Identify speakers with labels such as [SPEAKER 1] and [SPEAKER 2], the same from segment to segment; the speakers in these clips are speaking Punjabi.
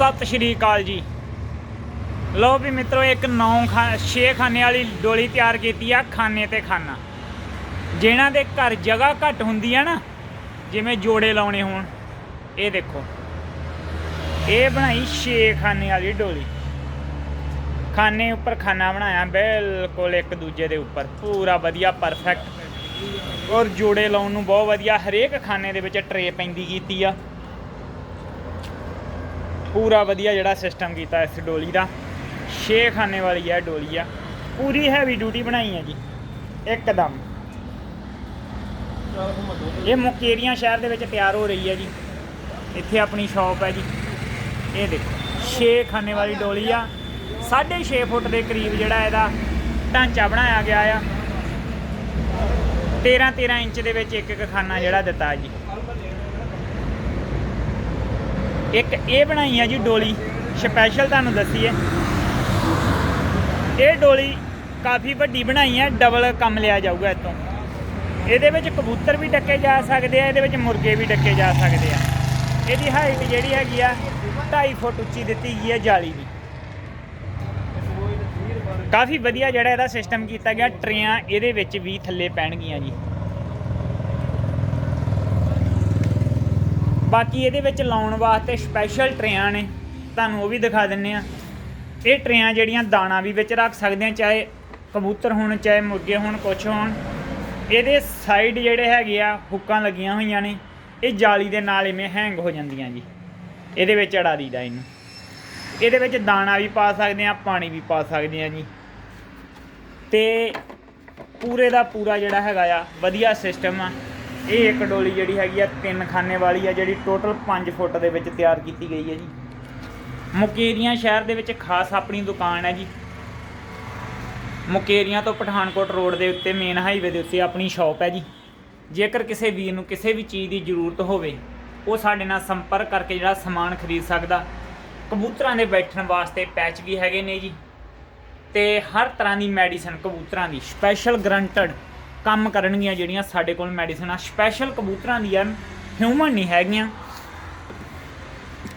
[SPEAKER 1] ਸਤਿ ਸ਼੍ਰੀ ਅਕਾਲ ਜੀ। ਲਓ ਵੀ ਮਿੱਤਰੋ, ਇੱਕ ਨੌ ਖਾ 6 ਖਾਨੇ ਵਾਲੀ ਡੋਲੀ ਤਿਆਰ ਕੀਤੀ ਆ, ਖਾਨੇ ਤੇ ਖਾਨਾ। ਜਿਨ੍ਹਾਂ ਦੇ ਘਰ ਜਗ੍ਹਾ ਘੱਟ ਹੁੰਦੀ ਆ ਨਾ, ਜਿਵੇਂ ਜੋੜੇ ਲਾਉਣੇ ਹੋਣ, ਇਹ ਦੇਖੋ। ਇਹ ਬਣਾਈ ਛੇ ਖਾਨੇ ਵਾਲੀ ਡੋਲੀ। ਖਾਨੇ ਉੱਪਰ ਖਾਨਾ ਬਣਾਇਆ, ਬਿਲਕੁਲ ਇੱਕ ਦੂਜੇ ਦੇ ਉੱਪਰ। ਪੂਰਾ ਵਧੀਆ ਪਰਫੈਕਟ ਔਰ ਜੋੜੇ ਲਾਉਣ ਨੂੰ ਬਹੁਤ ਵਧੀਆ, ਹਰੇਕ ਖਾਨੇ ਦੇ ਵਿੱਚ ਟਰੇ ਪੈਂਦੀ ਕੀਤੀ ਆ। ਪੂਰਾ ਵਧੀਆ ਜਿਹੜਾ ਸਿਸਟਮ ਕੀਤਾ ਇਸ ਡੋਲੀ ਦਾ। ਛੇ ਖਾਨੇ ਵਾਲੀ ਹੈ ਡੋਲੀ ਆ। ਪੂਰੀ ਹੈਵੀ ਡਿਊਟੀ ਬਣਾਈ ਹੈ ਜੀ ਇੱਕਦਮ। ਇਹ ਮੁਕੇਰੀਆਂ ਸ਼ਹਿਰ ਦੇ ਵਿੱਚ ਤਿਆਰ ਹੋ ਰਹੀ ਹੈ ਜੀ ਇੱਥੇ ਆਪਣੀ ਸ਼ਾਪ ਹੈ ਜੀ ਇਹ ਦੇਖੋ 6 ਖਾਨੇ ਵਾਲੀ ਡੋਲੀ ਆ। 6.5 ਫੁੱਟ ਦੇ ਕਰੀਬ ਜਿਹੜਾ ਇਹਦਾ ਢਾਂਚਾ ਬਣਾਇਆ ਗਿਆ ਆ। 13 13 ਇੰਚ ਦੇ ਵਿੱਚ ਇੱਕ ਇੱਕ ਖਾਨਾ ਜਿਹੜਾ ਦਿੱਤਾ ਜੀ। ਇੱਕ ਇਹ ਬਣਾਈ ਆ ਜੀ ਡੋਲੀ ਸਪੈਸ਼ਲ ਤੁਹਾਨੂੰ ਦੱਸੀਏ। ਇਹ ਡੋਲੀ ਕਾਫੀ ਵੱਡੀ ਬਣਾਈ ਆ ਡਬਲ ਕੰਮ ਲਿਆ ਜਾਊਗਾ ਇਤੋਂ ਇਹਦੇ ਵਿੱਚ ਕਬੂਤਰ ਵੀ ਡੱਕੇ ਜਾ ਸਕਦੇ ਆ, ਇਹਦੇ ਵਿੱਚ ਮੁਰਗੇ ਵੀ ਡੱਕੇ ਜਾ ਸਕਦੇ ਆ। ਇਹਦੀ ਹਾਈਟ ਜਿਹੜੀ ਹੈਗੀ ਆ 2.5 ਫੁੱਟ ਉੱਚੀ ਦਿੱਤੀ ਗਈ ਹੈ ਜਾਲੀ ਦੀ। ਕਾਫੀ ਵਧੀਆ ਜਿਹੜਾ ਇਹਦਾ ਸਿਸਟਮ ਕੀਤਾ ਗਿਆ, ਟਰੇਆਂ ਇਹਦੇ ਵਿੱਚ ਵੀ ਥੱਲੇ ਪੈਣਗੀਆਂ ਜੀ। ਬਾਕੀ ਇਹਦੇ ਵਿੱਚ ਲਾਉਣ ਵਾਸਤੇ ਸਪੈਸ਼ਲ ਟਰੇਆਂ ਨੇ, ਤੁਹਾਨੂੰ ਉਹ ਵੀ ਦਿਖਾ ਦਿੰਨੇ ਆ। ਇਹ ਟਰੇਆਂ ਜਿਹੜੀਆਂ ਦਾਣਾ ਵੀ ਵਿੱਚ ਰੱਖ ਸਕਦੇ ਆ, ਚਾਹੇ ਕਬੂਤਰ ਹੋਣ, ਚਾਹੇ ਮੁਰਗੇ ਹੋਣ, ਕੁਛ ਹੋਣ। ਇਹਦੇ ਸਾਈਡ ਜਿਹੜੇ ਹੈਗੇ ਆ, ਹੁੱਕਾਂ ਲੱਗੀਆਂ ਹੋਈਆਂ ਨੇ। ਇਹ ਜਾਲੀ ਦੇ ਨਾਲ ਇਵੇਂ ਹੈਂਗ ਹੋ ਜਾਂਦੀਆਂ ਜੀ। ਇਹਦੇ ਵਿੱਚ ਅੜਾ ਦੀਦਾ ਇਹਨੂੰ। ਇਹਦੇ ਵਿੱਚ ਦਾਣਾ ਵੀ ਪਾ ਸਕਦੇ ਆ, ਪਾਣੀ ਵੀ ਪਾ ਸਕਦੇ ਆ ਜੀ। ਤੇ ਪੂਰੇ ਦਾ ਪੂਰਾ ਜਿਹੜਾ ਹੈਗਾ ਆ, ਵਧੀਆ ਸਿਸਟਮ ਆ। ਇਹ ਇੱਕ ਡੋਲੀ ਜਿਹੜੀ ਹੈਗੀ ਆ, ਤਿੰਨ ਖਾਨੇ ਵਾਲੀ ਆ, ਜਿਹੜੀ ਟੋਟਲ 5 ਫੁੱਟ ਦੇ ਵਿੱਚ ਤਿਆਰ ਕੀਤੀ ਗਈ ਹੈ ਜੀ। ਮੁਕੇਰੀਆਂ ਸ਼ਹਿਰ ਦੇ ਵਿੱਚ ਖਾਸ ਆਪਣੀ ਦੁਕਾਨ ਹੈ ਜੀ। ਮੁਕੇਰੀਆਂ ਤੋਂ ਪਠਾਨਕੋਟ ਰੋਡ ਦੇ ਉੱਤੇ ਮੇਨ ਹਾਈਵੇ ਦੇ ਉੱਤੇ ਆਪਣੀ ਸ਼ਾਪ ਹੈ ਜੀ। ਜੇਕਰ ਕਿਸੇ ਵੀਰ ਨੂੰ ਕਿਸੇ ਵੀ ਚੀਜ਼ ਦੀ ਜ਼ਰੂਰਤ ਹੋਵੇ, ਉਹ ਸਾਡੇ ਨਾਲ ਸੰਪਰਕ ਕਰਕੇ ਜਿਹੜਾ ਸਮਾਨ ਖਰੀਦ ਸਕਦਾ। ਕਬੂਤਰਾਂ ਦੇ ਬੈਠਣ ਵਾਸਤੇ ਪੈਚ ਵੀ ਹੈਗੇ ਨੇ ਜੀ। ਤੇ ਹਰ ਤਰ੍ਹਾਂ ਦੀ ਮੈਡੀਸਨ ਕਬੂਤਰਾਂ ਦੀ ਸਪੈਸ਼ਲ ਗਰੰਟਡ ਕੰਮ ਕਰਨਗੀਆਂ ਜਿਹੜੀਆਂ ਸਾਡੇ ਕੋਲ ਮੈਡੀਸਨ ਆ। ਸਪੈਸ਼ਲ ਕਬੂਤਰਾਂ ਦੀਆਂ ਹਿਊਮਨ ਨਹੀਂ ਹੈਗੀਆਂ।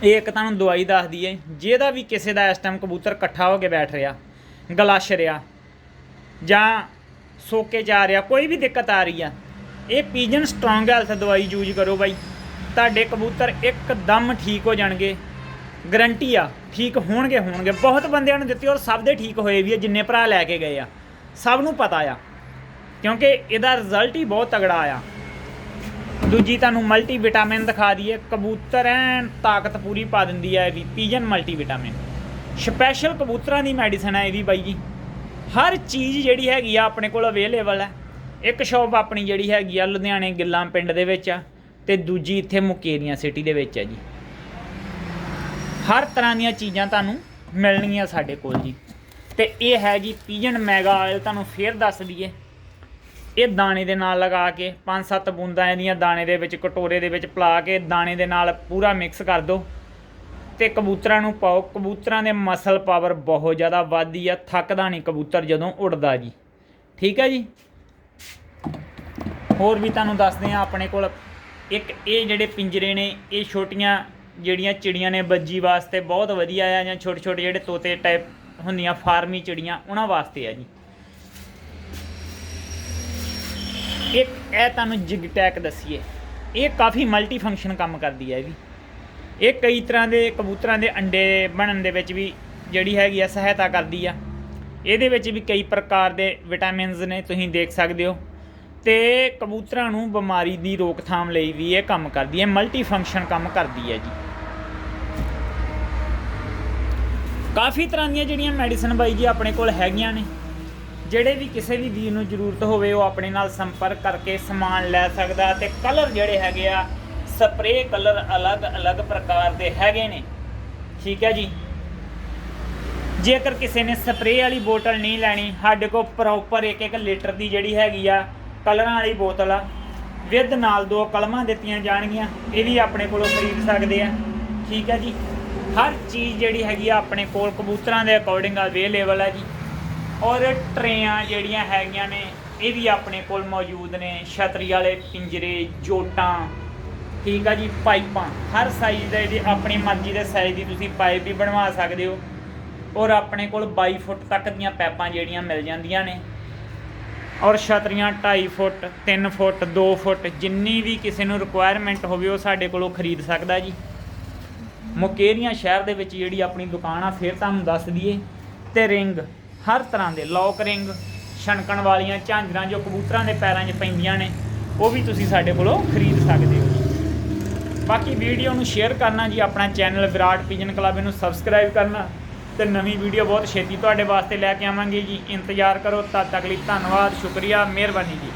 [SPEAKER 1] ਇਹ ਇੱਕ ਤੁਹਾਨੂੰ ਦਵਾਈ ਦੱਸਦੀ ਹੈ ਜਿਹਦਾ ਵੀ ਕਿਸੇ ਦਾ ਇਸ ਟਾਈਮ ਕਬੂਤਰ ਇਕੱਠਾ ਹੋ ਕੇ ਬੈਠ ਰਿਹਾ, ਗਲਸ਼ ਰਿਹਾ, ਜਾਂ ਸੋਕੇ ਜਾ ਰਿਹਾ, ਕੋਈ ਵੀ ਦਿੱਕਤ ਆ ਰਹੀ ਆ, ਇਹ ਪੀਜਨ ਸਟਰੋਂਗ ਹੈਲਥ ਦਵਾਈ ਯੂਜ਼ ਕਰੋ ਬਾਈ। ਤੁਹਾਡੇ ਕਬੂਤਰ ਇੱਕਦਮ ਠੀਕ ਹੋ ਜਾਣਗੇ। ਗਰੰਟੀ ਆ, ਠੀਕ ਹੋਣਗੇ ਹੋਣਗੇ। ਬਹੁਤ ਬੰਦਿਆਂ ਨੂੰ ਦਿੱਤੀ ਔਰ ਸਭ ਦੇ ਠੀਕ ਹੋਏ ਵੀ ਆ, ਜਿੰਨੇ ਭਰਾ ਲੈ ਕੇ ਗਏ ਆ। ਸਭ ਨੂੰ ਪਤਾ ਆ। ਕਿਉਂਕਿ ਇਹਦਾ ਰਿਜ਼ਲਟ ਹੀ ਬਹੁਤ ਤਗੜਾ ਆਇਆ। ਦੂਜੀ ਤੁਹਾਨੂੰ ਮਲਟੀ ਵਿਟਾਮਿਨ ਦਿਖਾ ਦਈਏ, ਕਬੂਤਰ ਐਨ ਤਾਕਤ ਪੂਰੀ ਪਾ ਦਿੰਦੀ ਹੈ ਇਹ ਵੀ ਪੀਜਨ ਮਲਟੀ ਵਿਟਾਮਿਨ ਸਪੈਸ਼ਲ ਕਬੂਤਰਾਂ ਦੀ ਮੈਡੀਸਨ ਹੈ ਇਹ ਵੀ ਬਾਈ ਜੀ। ਹਰ ਚੀਜ਼ ਜਿਹੜੀ ਹੈਗੀ ਆ ਆਪਣੇ ਕੋਲ ਅਵੇਲੇਬਲ ਹੈ ਇੱਕ ਸ਼ਾਪ ਆਪਣੀ ਜਿਹੜੀ ਹੈਗੀ ਆ ਲੁਧਿਆਣੇ ਗਿੱਲਾਂ ਪਿੰਡ ਦੇ ਵਿੱਚ ਆ ਤੇ ਦੂਜੀ ਇੱਥੇ ਮੁਕੇਰੀਆਂ ਸਿਟੀ ਦੇ ਵਿੱਚ ਹੈ ਜੀ। ਹਰ ਤਰ੍ਹਾਂ ਦੀਆਂ ਚੀਜ਼ਾਂ ਤੁਹਾਨੂੰ ਮਿਲਣਗੀਆਂ ਸਾਡੇ ਕੋਲ ਜੀ। ਤੇ ਇਹ ਹੈ ਜੀ ਪੀਜਨ ਮੈਗਾ ਆਇਲ ਤੁਹਾਨੂੰ ਫੇਰ ਦੱਸ ਦਈਏ। ਇਹ ਦਾਣੇ ਦੇ ਨਾਲ ਲਗਾ ਕੇ ਪੰਜ ਸੱਤ ਬੂੰਦਾਂ ਇਹਦੀਆਂ ਦਾਣੇ ਦੇ ਵਿੱਚ, ਕਟੋਰੇ ਦੇ ਵਿੱਚ ਪਲਾ ਕੇ ਦਾਣੇ ਦੇ ਨਾਲ ਪੂਰਾ ਮਿਕਸ ਕਰ ਦਿਓ। ਤੇ ਕਬੂਤਰਾਂ ਨੂੰ ਪਾਓ। ਕਬੂਤਰਾਂ ਦੇ ਮਸਲ ਪਾਵਰ ਬਹੁਤ ਜ਼ਿਆਦਾ ਵੱਧਦੀ ਆ। ਥੱਕਦਾ ਨਹੀਂ ਕਬੂਤਰ ਜਦੋਂ ਉੱਡਦਾ ਜੀ। ਠੀਕ ਹੈ ਜੀ? ਹੋਰ ਵੀ ਤੁਹਾਨੂੰ ਦੱਸਦੇ ਆ ਆਪਣੇ ਕੋਲ। ਇੱਕ ਇਹ ਜਿਹੜੇ ਪਿੰਜਰੇ ਨੇ, ਇਹ ਛੋਟੀਆਂ ਜਿਹੜੀਆਂ ਚਿੜੀਆਂ ਨੇ ਬੱਜੀ ਵਾਸਤੇ ਬਹੁਤ ਵਧੀਆ ਆ, ਜਾਂ ਛੋਟੇ ਛੋਟੇ ਜਿਹੜੇ ਤੋਤੇ ਟਾਈਪ ਹੁੰਦੀਆਂ, ਫਾਰਮੀ ਚਿੜੀਆਂ, ਉਹਨਾਂ ਵਾਸਤੇ ਆ ਜੀ। ਇੱਕ, ਇਹ ਤੁਹਾਨੂੰ ਜਿਗਟੈਕ ਦਸੀਏ। ਇਹ ਕਾਫੀ ਮਲਟੀ ਫੰਕਸ਼ਨ ਕੰਮ ਕਰਦੀ ਹੈ ਇਹ ਵੀ। ਇਹ ਕਈ ਤਰ੍ਹਾਂ ਦੇ ਕਬੂਤਰਾਂ ਦੇ ਅੰਡੇ ਬਣਨ ਦੇ ਵਿੱਚ ਵੀ ਜਿਹੜੀ ਹੈਗੀ ਆ ਸਹਾਇਤਾ ਕਰਦੀ ਆ। ਇਹਦੇ ਵਿੱਚ ਵੀ ਕਈ ਪ੍ਰਕਾਰ ਦੇ ਵਿਟਾਮਿਨਸ ਨੇ, ਤੁਸੀਂ ਦੇਖ ਸਕਦੇ ਹੋ। ਤੇ ਕਬੂਤਰਾਂ ਨੂੰ ਬਿਮਾਰੀ ਦੀ ਰੋਕਥਾਮ ਲਈ ਵੀ ਇਹ ਕੰਮ ਕਰਦੀ ਹੈ ਮਲਟੀ ਫੰਕਸ਼ਨ ਕੰਮ ਕਰਦੀ ਹੈ ਜੀ। ਕਾਫੀ ਤਰ੍ਹਾਂ ਦੀਆਂ ਜਿਹੜੀਆਂ ਮੈਡੀਸਨ ਬਾਈ ਜੀ ਆਪਣੇ ਕੋਲ ਹੈਗੀਆਂ ਨੇ। ਜਿਹੜੇ ਵੀ ਕਿਸੇ ਵੀ ਵੀਰ ਨੂੰ ਜ਼ਰੂਰਤ ਹੋਵੇ, ਉਹ ਆਪਣੇ ਨਾਲ ਸੰਪਰਕ ਕਰਕੇ ਸਮਾਨ ਲੈ ਸਕਦਾ ਤੇ ਕਲਰ ਜਿਹੜੇ ਹੈਗੇ ਆ, ਸਪਰੇਅ ਕਲਰ ਅਲੱਗ-ਅਲੱਗ ਪ੍ਰਕਾਰ ਦੇ ਹੈਗੇ ਨੇ। ਠੀਕ ਹੈ ਜੀ? ਜੇਕਰ ਕਿਸੇ ਨੇ ਸਪਰੇਅ ਵਾਲੀ ਬੋਤਲ ਨਹੀਂ ਲੈਣੀ, ਸਾਡੇ ਕੋਲ ਪ੍ਰੋਪਰ ਇੱਕ ਇੱਕ ਲੀਟਰ ਦੀ ਜਿਹੜੀ ਹੈਗੀ ਆ, ਕਲਰਾਂ ਵਾਲੀ ਬੋਤਲ ਆ, ਵਿਦ ਨਾਲ ਦੋ ਕਲਮਾਂ ਦਿੱਤੀਆਂ ਜਾਣਗੀਆਂ, ਇਹ ਵੀ ਆਪਣੇ ਕੋਲੋਂ ਖਰੀਦ ਸਕਦੇ ਆ। ਠੀਕ ਹੈ ਜੀ? ਹਰ ਚੀਜ਼ ਜਿਹੜੀ ਹੈਗੀ ਆ, ਆਪਣੇ ਕੋਲ ਕਬੂਤਰਾਂ ਦੇ ਅਕੋਰਡਿੰਗ ਅਵੇਲੇਬਲ ਹੈ ਜੀ। ਔਰ ਟਰੇਆਂ ਜਿਹੜੀਆਂ ਹੈਗੀਆਂ ਨੇ, ਇਹ ਵੀ ਆਪਣੇ ਕੋਲ ਮੌਜੂਦ ਨੇ। ਛਤਰੀ ਵਾਲੇ ਪਿੰਜਰੇ, ਜੋਟਾਂ, ਠੀਕ ਆ ਜੀ, ਪਾਈਪਾਂ। ਹਰ ਸਾਈਜ਼ ਦੇ ਦੀ ਆਪਣੀ ਮਰਜ਼ੀ ਦੇ ਸਾਈਜ਼ ਦੀ ਤੁਸੀਂ ਪਾਈਪ ਵੀ ਬਣਵਾ ਸਕਦੇ ਹੋ। ਔਰ ਆਪਣੇ ਕੋਲ 22 ਫੁੱਟ ਤੱਕ ਦੀਆਂ ਪਾਈਪਾਂ ਜਿਹੜੀਆਂ ਮਿਲ ਜਾਂਦੀਆਂ ਨੇ। ਔਰ ਛਤਰੀਆਂ 2.5 ਫੁੱਟ 3 ਫੁੱਟ 2 ਫੁੱਟ, ਜਿੰਨੀ ਵੀ ਕਿਸੇ ਨੂੰ ਰਿਕੁਆਇਰਮੈਂਟ ਹੋਵੇ, ਉਹ ਸਾਡੇ ਕੋਲੋਂ ਖਰੀਦ ਸਕਦਾ ਜੀ। ਮੁਕੇਰੀਆਂ ਸ਼ਹਿਰ ਦੇ ਵਿੱਚ ਜਿਹੜੀ ਆਪਣੀ ਦੁਕਾਨ ਆ, ਫਿਰ ਤੁਹਾਨੂੰ ਦੱਸ ਦਈਏ। ਤੇ ਰਿੰਗ ਹਰ ਤਰ੍ਹਾਂ ਦੇ ਲੌਕ ਰਿੰਗ, ਛਣਕਣ ਵਾਲੀਆਂ ਝਾਂਜਰਾਂ ਜੋ ਕਬੂਤਰਾਂ ਦੇ ਪੈਰਾਂ 'ਚ ਪੈਂਦੀਆਂ ਨੇ, ਉਹ ਵੀ ਤੁਸੀਂ ਸਾਡੇ ਕੋਲੋਂ ਖਰੀਦ ਸਕਦੇ ਹੋ। ਬਾਕੀ ਵੀਡੀਓ ਨੂੰ ਸ਼ੇਅਰ ਕਰਨਾ ਜੀ, ਆਪਣਾ ਚੈਨਲ ਵਿਰਾਟ ਪਿਜਨ ਕਲੱਬ ਨੂੰ ਸਬਸਕ੍ਰਾਈਬ ਕਰਨਾ ਤੇ ਨਵੀਂ ਵੀਡੀਓ ਬਹੁਤ ਛੇਤੀ ਤੁਹਾਡੇ ਵਾਸਤੇ ਲੈ ਕੇ ਆਵਾਂਗੇ ਜੀ। ਇੰਤਜ਼ਾਰ ਕਰੋ, ਤਦ ਤੱਕ ਲਈ ਧੰਨਵਾਦ, ਸ਼ੁਕਰੀਆ, ਮਿਹਰਬਾਨੀ ਜੀ।